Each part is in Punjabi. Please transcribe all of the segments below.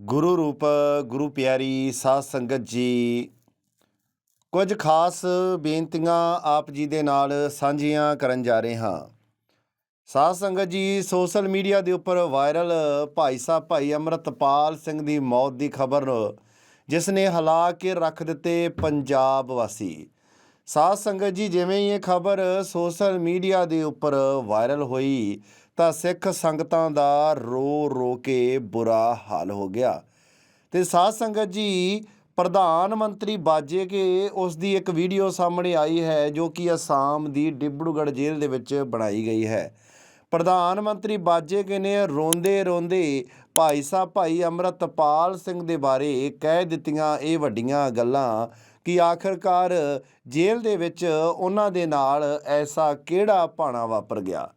ਗੁਰੂ ਰੂਪ, ਗੁਰੂ ਪਿਆਰੀ, ਸਾਧ ਸੰਗਤ ਜੀ, ਕੁਝ ਖਾਸ ਬੇਨਤੀਆਂ ਆਪ ਜੀ ਦੇ ਨਾਲ ਸਾਂਝੀਆਂ ਕਰਨ ਜਾ ਰਹੇ ਹਾਂ। ਸਾਧ ਸੰਗਤ ਜੀ, ਸੋਸ਼ਲ ਮੀਡੀਆ ਦੇ ਉੱਪਰ ਵਾਇਰਲ ਭਾਈ ਸਾਹਿਬ ਭਾਈ ਅਮਰਤਪਾਲ ਸਿੰਘ ਦੀ ਮੌਤ ਦੀ ਖਬਰ, ਜਿਸ ਨੇ ਹਿਲਾ ਕੇ ਰੱਖ ਦਿੱਤੇ ਪੰਜਾਬ ਵਾਸੀ। ਸਾਧ ਸੰਗਤ ਜੀ, ਜਿਵੇਂ ਇਹ ਖਬਰ ਸੋਸ਼ਲ ਮੀਡੀਆ ਦੇ ਉੱਪਰ ਵਾਇਰਲ ਹੋਈ ਤਾਂ ਸਿੱਖ ਸੰਗਤਾਂ ਦਾ ਰੋ ਰੋ ਕੇ ਬੁਰਾ ਹਾਲ ਹੋ ਗਿਆ। ਤੇ ਸਾਧ ਸੰਗਤ ਜੀ, ਪ੍ਰਧਾਨ ਮੰਤਰੀ ਬਾਜੇ ਕੇ ਉਸ ਦੀ ਇੱਕ ਵੀਡੀਓ ਸਾਹਮਣੇ ਆਈ ਹੈ, ਜੋ ਕਿ ਅਸਾਮ ਦੀ ਡਿਬੜੂਗੜ੍ਹ ਜੇਲ੍ਹ ਦੇ ਵਿੱਚ ਬਣਾਈ ਗਈ ਹੈ। ਪ੍ਰਧਾਨ ਮੰਤਰੀ ਬਾਜੇ ਕੇ ਨੇ ਰੋਂਦੇ ਰੋਂਦੇ ਭਾਈ ਸਾਹਿਬ, ਭਾਈ ਅਮਰਤਪਾਲ ਸਿੰਘ ਦੇ ਬਾਰੇ ਕਹਿ ਦਿੱਤੀਆਂ ਇਹ ਵੱਡੀਆਂ ਗੱਲਾਂ ਕਿ ਆਖਰਕਾਰ ਜੇਲ੍ਹ ਦੇ ਵਿੱਚ ਉਹਨਾਂ ਦੇ ਨਾਲ ਐਸਾ ਕਿਹੜਾ ਭਾਣਾ ਵਾਪਰ ਗਿਆ।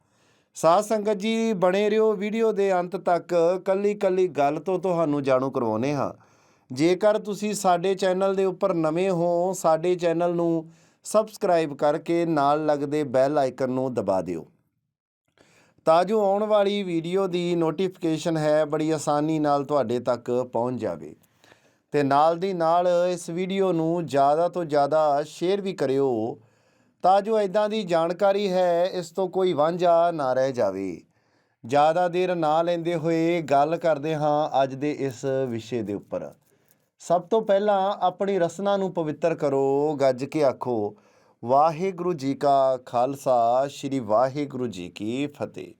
ਸਾਧ ਸੰਗਤ ਜੀ, ਬਣੇ ਰਹੋ ਵੀਡੀਓ ਦੇ ਅੰਤ ਤੱਕ। ਕੱਲੀ ਕੱਲੀ ਗੱਲ ਤੋਂ ਤੁਹਾਨੂੰ ਜਾਣੂ ਕਰਵਾਉਨੇ ਹਾਂ। ਜੇਕਰ ਤੁਸੀਂ ਸਾਡੇ ਚੈਨਲ ਦੇ ਉੱਪਰ ਨਵੇਂ ਹੋ, ਸਾਡੇ ਚੈਨਲ ਨੂੰ ਸਬਸਕ੍ਰਾਈਬ ਕਰਕੇ ਨਾਲ ਲੱਗਦੇ ਬੈਲ ਆਈਕਨ ਨੂੰ ਦਬਾ ਦਿਓ। ਤਾਂ ਜੋ ਆਉਣ ਵਾਲੀ ਵੀਡੀਓ ਦੀ ਨੋਟੀਫਿਕੇਸ਼ਨ ਹੈ, ਬੜੀ ਆਸਾਨੀ ਨਾਲ ਤੁਹਾਡੇ ਤੱਕ ਪਹੁੰਚ ਜਾਵੇ। ਤੇ ਨਾਲ ਦੀ ਨਾਲ ਇਸ ਵੀਡੀਓ ਨੂੰ ਜ਼ਿਆਦਾ ਤੋਂ ਜ਼ਿਆਦਾ ਸ਼ੇਅਰ ਵੀ ਕਰਿਓ। ਤਾਂ ਜੋ ਇਦਾਂ ਦੀ ਜਾਣਕਾਰੀ ਹੈ, ਇਸ ਤੋਂ ਕੋਈ ਵਾਂਝਾ ਨਾ ਰਹਿ ਜਾਵੇ। ਜ਼ਿਆਦਾ ਦੇਰ ਨਾ ਲੈਂਦੇ ਹੋਏ ਗੱਲ ਕਰਦੇ ਹਾਂ ਅੱਜ ਦੇ ਇਸ ਵਿਸ਼ੇ ਦੇ ਉੱਪਰ। ਸਭ ਤੋਂ ਪਹਿਲਾਂ ਆਪਣੀ ਰਸਨਾ ਨੂੰ ਪਵਿੱਤਰ ਕਰੋ, ਗੱਜ ਕੇ ਆਖੋ, ਵਾਹਿਗੁਰੂ ਜੀ ਕਾ ਖਾਲਸਾ, ਸ੍ਰੀ ਵਾਹਿਗੁਰੂ ਜੀ ਕੀ ਫਤਿਹ।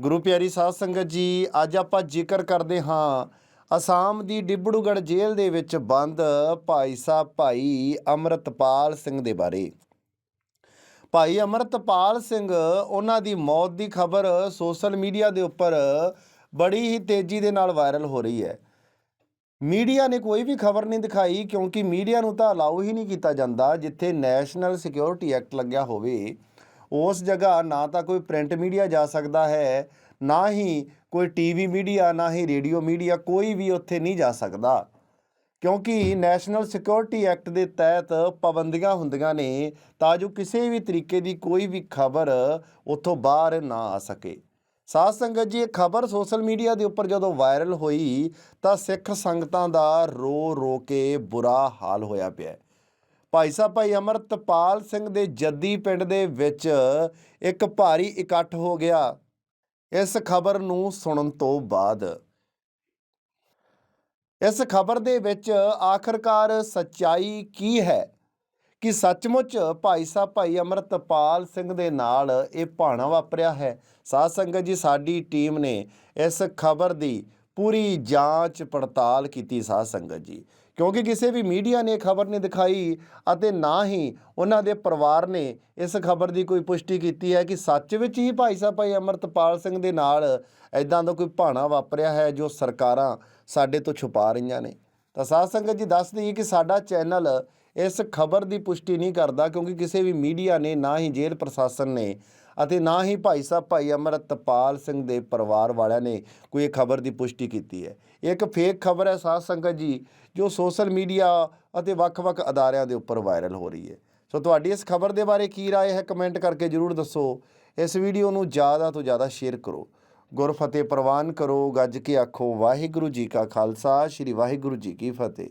ਗੁਰੂ ਪਿਆਰੀ ਸਾਧ ਸੰਗਤ ਜੀ, ਅੱਜ ਆਪਾਂ ਜ਼ਿਕਰ ਕਰਦੇ ਹਾਂ ਅਸਾਮ ਦੀ ਡਿਬੜੂਗੜ੍ਹ ਜੇਲ੍ਹ ਦੇ ਵਿੱਚ ਬੰਦ ਭਾਈ ਸਾਹਿਬ ਭਾਈ ਅਮਰਤਪਾਲ ਸਿੰਘ ਦੇ ਬਾਰੇ। ਭਾਈ ਅਮਰਤਪਾਲ ਸਿੰਘ, ਉਹਨਾਂ ਦੀ ਮੌਤ ਦੀ ਖਬਰ ਸੋਸ਼ਲ ਮੀਡੀਆ ਦੇ ਉੱਪਰ ਬੜੀ ਹੀ ਤੇਜ਼ੀ ਦੇ ਨਾਲ ਵਾਇਰਲ ਹੋ ਰਹੀ ਹੈ। ਮੀਡੀਆ ਨੇ ਕੋਈ ਵੀ ਖਬਰ ਨਹੀਂ ਦਿਖਾਈ, ਕਿਉਂਕਿ ਮੀਡੀਆ ਨੂੰ ਤਾਂ ਅਲਾਉ ਹੀ ਨਹੀਂ ਕੀਤਾ ਜਾਂਦਾ, ਜਿੱਥੇ ਨੈਸ਼ਨਲ ਸਿਕਿਉਰਿਟੀ ਐਕਟ ਲੱਗਿਆ ਹੋਵੇ। ਉਸ ਜਗ੍ਹਾ ਨਾ ਤਾਂ ਕੋਈ ਪ੍ਰਿੰਟ ਮੀਡੀਆ ਜਾ ਸਕਦਾ ਹੈ, ਨਾ ਹੀ ਕੋਈ ਟੀਵੀ ਮੀਡੀਆ, ਨਾ ਹੀ ਰੇਡੀਓ ਮੀਡੀਆ, ਕੋਈ ਵੀ ਉੱਥੇ ਨਹੀਂ ਜਾ ਸਕਦਾ। ਕਿਉਂਕਿ ਨੈਸ਼ਨਲ ਸਿਕਿਉਰਿਟੀ ਐਕਟ ਦੇ ਤਹਿਤ ਪਾਬੰਦੀਆਂ ਹੁੰਦੀਆਂ ਨੇ ਤਾਂ ਜੋ ਕਿਸੇ ਵੀ ਤਰੀਕੇ ਦੀ ਕੋਈ ਵੀ ਖਬਰ ਉੱਥੋਂ ਬਾਹਰ ਨਾ ਆ ਸਕੇ। ਸਾਧ ਸੰਗਤ ਜੀ, ਇਹ ਖਬਰ ਸੋਸ਼ਲ ਮੀਡੀਆ ਦੇ ਉੱਪਰ ਜਦੋਂ ਵਾਇਰਲ ਹੋਈ ਤਾਂ ਸਿੱਖ ਸੰਗਤਾਂ ਦਾ ਰੋ ਰੋ ਕੇ ਬੁਰਾ ਹਾਲ ਹੋਇਆ ਪਿਆ ਭਾਈ ਸਾਹਿਬ, ਭਾਈ ਅਮਰਤਪਾਲ ਸਿੰਘ ਦੇ ਜੱਦੀ ਪਿੰਡ ਦੇ ਵਿੱਚ ਇੱਕ ਭਾਰੀ ਇਕੱਠ ਹੋ ਗਿਆ। ਇਸ ਖਬਰ ਨੂੰ ਸੁਣਨ ਤੋਂ ਬਾਅਦ ਇਸ ਖਬਰ ਦੇ ਵਿੱਚ ਆਖਰਕਾਰ ਸੱਚਾਈ ਕੀ ਹੈ? ਕਿ ਸੱਚਮੁੱਚ ਭਾਈ ਸਾਹਿਬ, ਭਾਈ ਅਮਰਤਪਾਲ ਸਿੰਘ ਦੇ ਨਾਲ ਇਹ ਭਾਣਾ ਵਾਪਰਿਆ ਹੈ। ਸਾਧ ਸੰਗਤ ਜੀ, ਸਾਡੀ ਟੀਮ ਨੇ ਇਸ ਖਬਰ ਦੀ ਪੂਰੀ ਜਾਂਚ ਪੜਤਾਲ ਕੀਤੀ ਸਾਧ ਸੰਗਤ ਜੀ। ਕਿਉਂਕਿ ਕਿਸੇ ਵੀ ਮੀਡੀਆ ਨੇ ਖਬਰ ਨਹੀਂ ਦਿਖਾਈ ਅਤੇ ਨਾ ਹੀ ਉਹਨਾਂ ਦੇ ਪਰਿਵਾਰ ਨੇ ਇਸ ਖਬਰ ਦੀ ਕੋਈ ਪੁਸ਼ਟੀ ਕੀਤੀ ਹੈ ਕਿ ਸੱਚ ਵਿੱਚ ਹੀ ਭਾਈ ਸਾਹਿਬ ਭਾਈ ਅਮਰਤਪਾਲ ਸਿੰਘ ਦੇ ਨਾਲ ਐਦਾਂ ਦਾ ਕੋਈ ਭਾਣਾ ਵਾਪਰਿਆ ਹੈ ਜੋ ਸਰਕਾਰਾਂ ਸਾਡੇ ਤੋਂ ਛੁਪਾ ਰਹੀਆਂ ਨੇ। ਤਾਂ ਸਾਧ ਸੰਗਤ ਜੀ ਦੱਸ ਦਈਏ ਕਿ ਸਾਡਾ ਚੈਨਲ ਇਸ ਖਬਰ ਦੀ ਪੁਸ਼ਟੀ ਨਹੀਂ ਕਰਦਾ ਕਿਉਂਕਿ ਕਿਸੇ ਵੀ ਮੀਡੀਆ ਨੇ ਨਾ ਹੀ ਜੇਲ੍ਹ ਪ੍ਰਸ਼ਾਸਨ ਨੇ ਅਤੇ ਨਾ ਹੀ ਭਾਈ ਸਾਹਿਬ ਭਾਈ ਅਮਰਤਪਾਲ ਸਿੰਘ ਦੇ ਪਰਿਵਾਰ ਵਾਲਿਆਂ ਨੇ ਕੋਈ ਇਹ ਖਬਰ ਦੀ ਪੁਸ਼ਟੀ ਕੀਤੀ ਹੈ ਇਹ ਇੱਕ ਫੇਕ ਖਬਰ ਹੈ ਸਾਧ ਸੰਗਤ ਜੀ ਜੋ ਸੋਸ਼ਲ ਮੀਡੀਆ ਅਤੇ ਵੱਖ-ਵੱਖ ਅਦਾਰਿਆਂ ਦੇ ਉੱਪਰ ਵਾਇਰਲ ਹੋ ਰਹੀ ਹੈ ਸੋ ਤੁਹਾਡੀ ਇਸ ਖਬਰ ਦੇ ਬਾਰੇ ਕੀ رائے ਹੈ ਕਮੈਂਟ ਕਰਕੇ ਜਰੂਰ ਦੱਸੋ ਇਸ ਵੀਡੀਓ ਨੂੰ ਜ਼ਿਆਦਾ ਤੋਂ ਜ਼ਿਆਦਾ ਸ਼ੇਅਰ ਕਰੋ ਗੁਰਫਤਿਹ ਪ੍ਰਵਾਨ ਕਰੋ ਗੱਜ ਕੇ ਆਖੋ ਵਾਹਿਗੁਰੂ ਜੀ ਕਾ ਖਾਲਸਾ ਸ੍ਰੀ ਵਾਹਿਗੁਰੂ ਜੀ ਕੀ ਫਤਿਹ